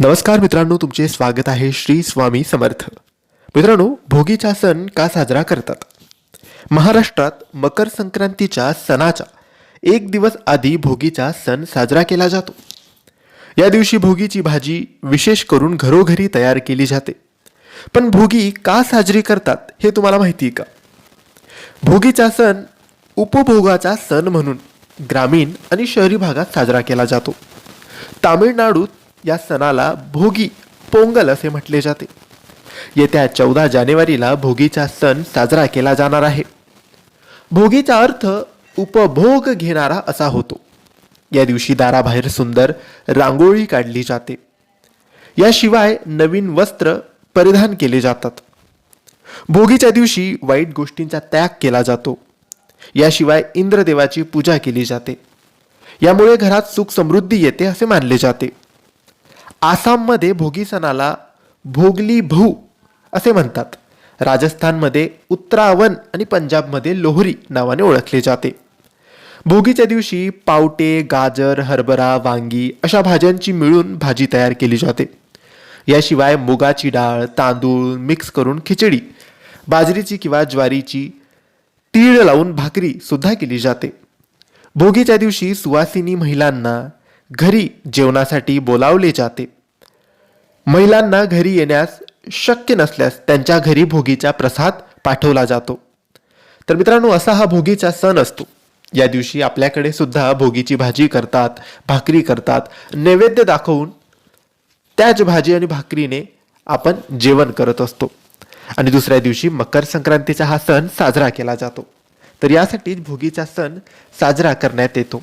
नमस्कार मित्रांनो तुमचे स्वागत आहे श्री स्वामी समर्थ. मित्रांनो भोगीचा सण का साजरा करतात? महाराष्ट्रात मकर संक्रांतीच्या सणाच्या एक दिवस आधी भोगीचा सण साजरा केला जातो. या दिवशी भोगीची भाजी विशेष करून घरोघरी तयार केली जाते. पण भोगी का साजरी करतात हे तुम्हाला माहिती आहे का? भोगीचा सण उपभोगाचा सण म्हणून ग्रामीण आणि शहरी भागात साजरा केला जातो. तामिळनाडूत या सणाला भोगी पोंगल असे म्हटले जाते. येत्या चौदा जानेवारीला भोगीचा सण साजरा केला जाणार आहे. भोगीचा अर्थ उपभोग घेणारा असा होतो. या दिवशी दाराबाहेर सुंदर रांगोळी काढली जाते. याशिवाय नवीन वस्त्र परिधान केले जातात. भोगीच्या दिवशी वाईट गोष्टींचा त्याग केला जातो. याशिवाय इंद्रदेवाची पूजा केली जाते. यामुळे घरात सुख समृद्धी येते असे मानले जाते. आसाममध्ये भोगी सणाला भोगली भू असे म्हणतात. राजस्थानमध्ये उत्तरावन आणि पंजाबमध्ये लोहरी नावाने ओळखले जाते. भोगीच्या दिवशी पावटे गाजर हरभरा वांगी अशा भाज्यांची मिळून भाजी तयार केली जाते. याशिवाय मुगाची डाळ तांदूळ मिक्स करून खिचडी बाजरीची किंवा ज्वारीची तीळ लावून भाकरी सुद्धा केली जाते. भोगीच्या दिवशी सुवासिनी महिलांना घरी जेवणासाठी बोलावले जाते. महिलांना घरी येण्यास शक्य नसल्यास त्यांच्या घरी भोगीचा प्रसाद पाठवला जातो. तर मित्रांनो असा हा भोगीचा सण असतो. या दिवशी आपल्याकडे सुद्धा भोगीची भाजी करतात भाकरी करतात नैवेद्य दाखवून त्याच भाजी आणि भाकरीने आपण जेवण करत असतो. आणि दुसऱ्या दिवशी मकर संक्रांतीचा हा सण साजरा केला जातो. तर यासाठीच भोगीचा सण साजरा करण्यात येतो.